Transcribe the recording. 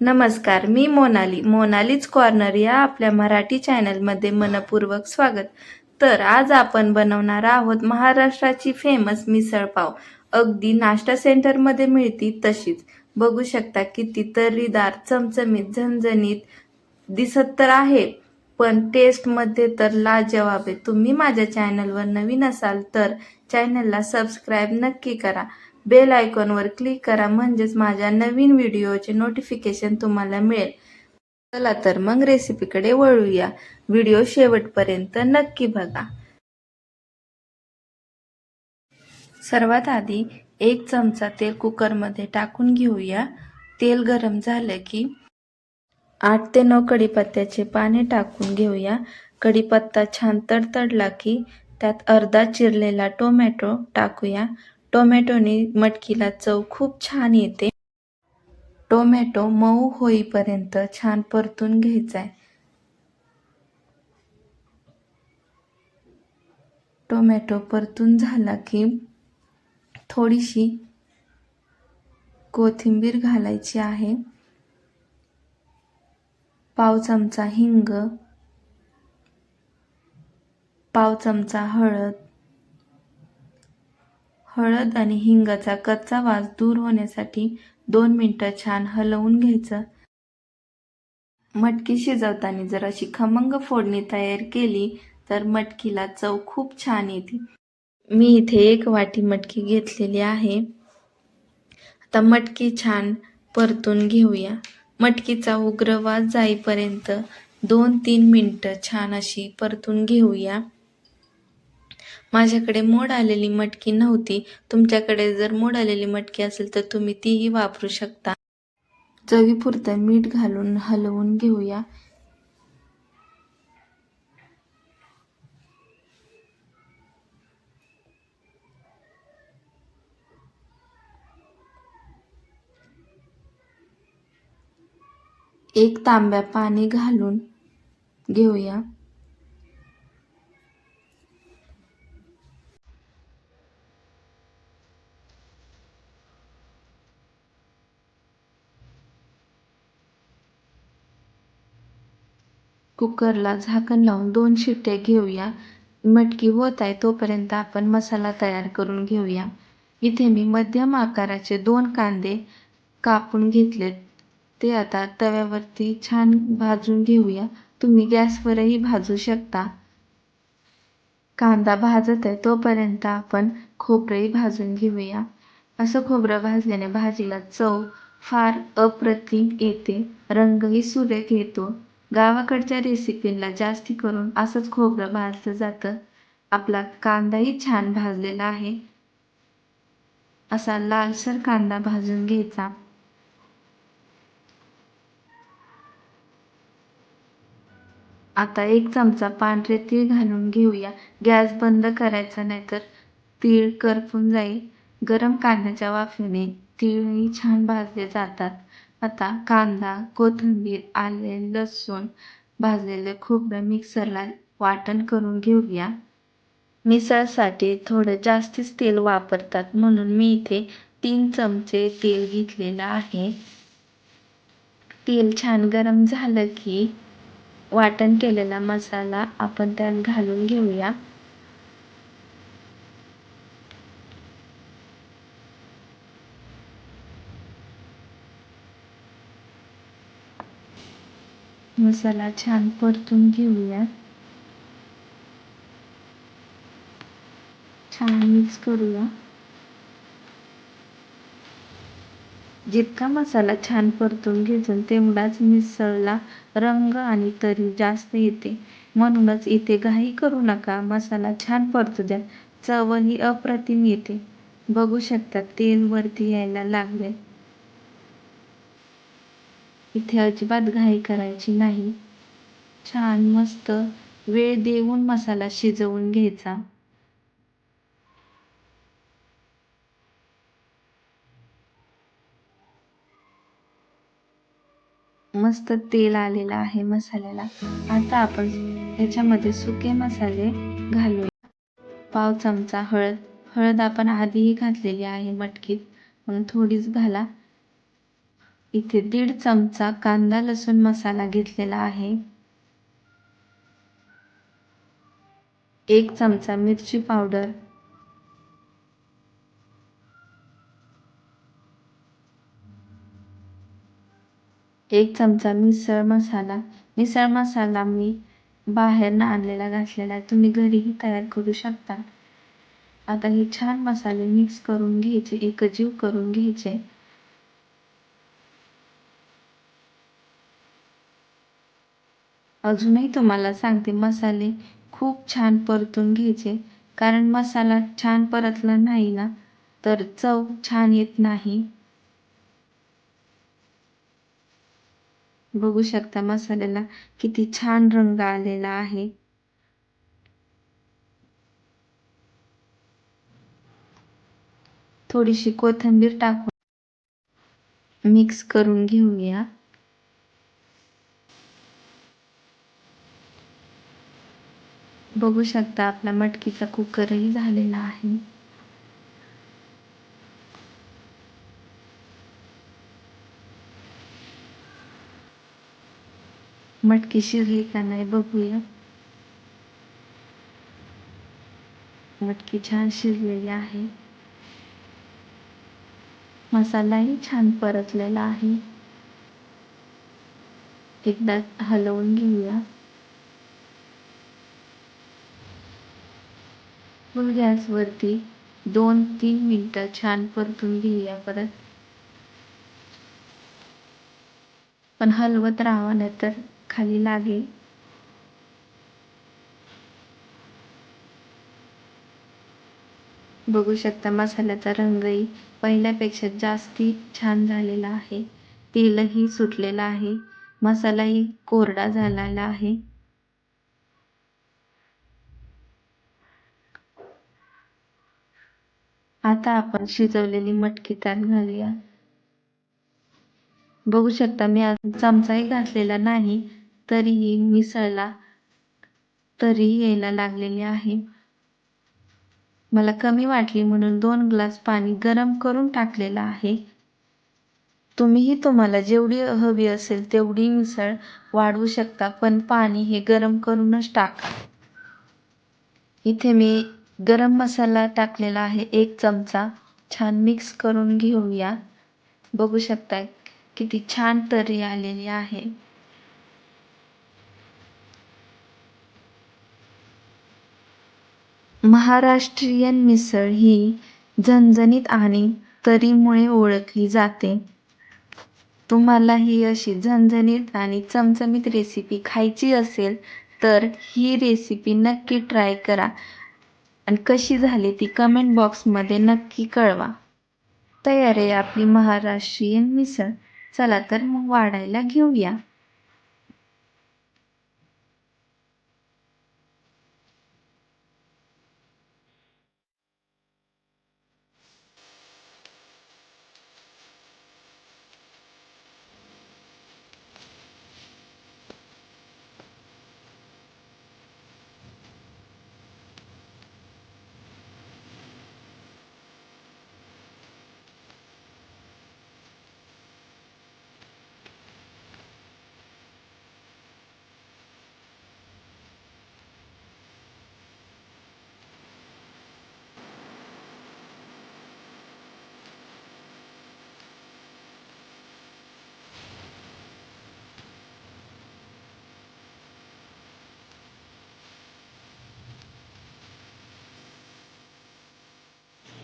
नमस्कार मी मोनाली. मोनालीच कॉर्नर या आपल्या मराठी चॅनलमध्ये मनपूर्वक स्वागत. तर आज आपण बनवणार आहोत महाराष्ट्राची फेमस मिसळपाव अगदी नाश्ता सेंटरमध्ये मिळती तशीच. बघू शकता किती तर्रीदार चमचमीत झणझणीत दिसत तर आहे पण टेस्टमध्ये तर लाजवाब आहे. तुम्ही माझ्या चॅनलवर नवीन असाल तर चॅनलला सबस्क्राईब नक्की करा. बेल आयकॉनवर क्लिक करा म्हणजेच माझ्या नवीन व्हिडिओचे नोटिफिकेशन तुम्हाला मिळेल. चला तर मग रेसिपीकडे वळूया. व्हिडिओ शेवटपर्यंत नक्की बघा. सर्वात आधी एक चमचा तेल कुकरमध्ये टाकून घेऊया. तेल गरम झालं की आठ ते नऊ कढीपत्त्याचे पाने टाकून घेऊया. कढीपत्ता छान तडतडला की त्यात अर्धा चिरलेला टोमॅटो टाकूया. टोमॅटोने मटकीला चव खूप छान येते. टोमॅटो मऊ होईपर्यंत छान परतून घ्यायचा आहे टोमॅटो परतून झाला की थोडीशी कोथिंबीर घालायची आहे. पाव चमचा हिंग पाव चमचा हळद हळद आणि हिंगाचा कच्चा वास दूर होण्यासाठी दोन मिनटं छान हलवून घ्यायचं. मटकी शिजवताना जर अशी खमंग फोडणी तयार केली तर मटकीला चव खूप छान येते. मी इथे एक वाटी मटकी घेतलेली आहे. आता मटकी छान परतून घेऊया. मटकीचा उग्र वास जाईपर्यंत दोन तीन मिनटं छान अशी परतून घेऊया. माझ्याकडे मोड आलेली मटकी नव्हती. तुमच्याकडे जर मोड आलेली मटकी असेल तर तुम्ही तीही वापरू शकता. चवीपुरतं मीठ घालून हलवून घेऊया. एक तांब्या पाणी घालून घेऊया. कुकरला झाकण लावून दोन शिट्ट्या घेऊया. मटकी होत आहे तोपर्यंत आपण मसाला तयार करून घेऊया. इथे मी मध्यम आकाराचे दोन कांदे कापून घेतलेत. ते आता तव्यावरती छान भाजून घेऊया. तुम्ही गॅसवरही भाजू शकता. कांदा भाजत आहे तोपर्यंत आपण खोबरंही भाजून घेऊया. असं खोबरं भाजल्याने भाजीला चव फार अप्रतिम येते. रंगही सुरेख येतो. गावाकडच्या रेसिपींना जास्ती करून असंच खोबरं भाजलं जातं. आपला कांदाही छान भाजलेला आहे. असा लालसर कांदा भाजून घ्यायचा. आता एक चमचा पांढरे तीळ घालून घेऊया. गॅस बंद करायचा नाहीतर तीळ करपून जाईल. गरम कांद्याच्या वाफेने तीळही छान भाजले जातात. आता कांदा कोथिंबीर आले लसूण भाजलेले खोबरं मिक्सरला वाटण करून घेऊया. मिसळसाठी थोडं जास्तीच तेल वापरतात म्हणून मी इथे तीन चमचे तेल घेतलेलं आहे. तेल छान गरम झालं की वाटण केलेला मसाला आपण त्यात घालून घेऊया. मसाला छान परतून घेऊया छान मिक्स करूया. जितका मसाला छान परतून घेतो तेवढाच मिसळला रंग आणि तरी जास्त येते. म्हणूनच इथे घाई करू नका मसाला छान परतू द्या. चवही अप्रतिम येते. बघू शकता तेल वरती यायला लागले इथे अजिबात घाई करायची नाही. छान मस्त वेळ देऊन मसाला शिजवून घ्यायचा. मस्त तेल आलेलं आहे मसाल्याला. आता आपण ह्याच्यामध्ये सुके मसाले घालूया. पाव चमचा हळद. हळद आपण आधीही घातलेली आहे मटकीत. म्हणून थोडीच घाला. इथे दीड चमचा कांदा लसूण मसाला घेतलेला आहे. एक चमचा मिरची पावडर. एक चमचा मिसळ मसाला. मिसळ मसाला मी बाहेरनं आणलेला घातलेला आहे. तुम्ही घरीही तयार करू शकता. आता हे छान मसाले मिक्स करून घ्यायचे एकजीव करून घ्यायचे. अजूनही तुम्हाला सांगते मसाले खूप छान परतून घ्यायचे. कारण मसाला छान परतला नाही ना तर चव छान येत नाही. बघू शकता मसाल्याला किती छान रंग आलेला आहे. थोडीशी कोथिंबीर टाकून मिक्स करून घेऊया बघू शकता आपला मटकीचा कुकरही झालेला आहे. मटकी शिजली का नाही बघूया. मटकी छान शिजलेली आहे. मसालाही छान परतलेला आहे. एकदा हलवून घेऊया. फुल गॅसवरती दोन तीन मिनटं छान परतून घेऊया परत. पण हलवत राहावं नाही तर खाली लागेल. बघू शकता मसाल्याचा रंगही पहिल्यापेक्षा जास्ती छान झालेला आहे. तेलही सुटलेलं आहे. मसालाही कोरडा झालेला आहे. आता आपण शिजवलेली मटकी त्यात घालूया. बघू शकता मी अजून चमचाही घातलेला नाही तरीही मिसळला तरीही यायला लागलेली आहे. मला कमी वाटली म्हणून दोन ग्लास पाणी गरम करून टाकलेलं आहे. तुम्हीही तुम्हाला जेवढी हवी असेल तेवढी मिसळ वाढवू शकता पण पाणी हे गरम करूनच टाका. इथे मी गरम मसाला टाकलेला आहे. एक चमचा छान मिक्स करून घेऊया. बघू शकता किती छान तरी आलेली आहे. महाराष्ट्रीयन मिसळ ही झणझणीत आणि तरीमुळे ओळखली जाते. तुम्हाला ही अशी झणझणीत आणि चमचमीत रेसिपी खायची असेल तर ही रेसिपी नक्की ट्राय करा. आणि कशी झाली ती कमेंट बॉक्समध्ये नक्की कळवा. तयार आहे आपली महाराष्ट्रीयन मिसळ. चला तर मग वाढायला घेऊया.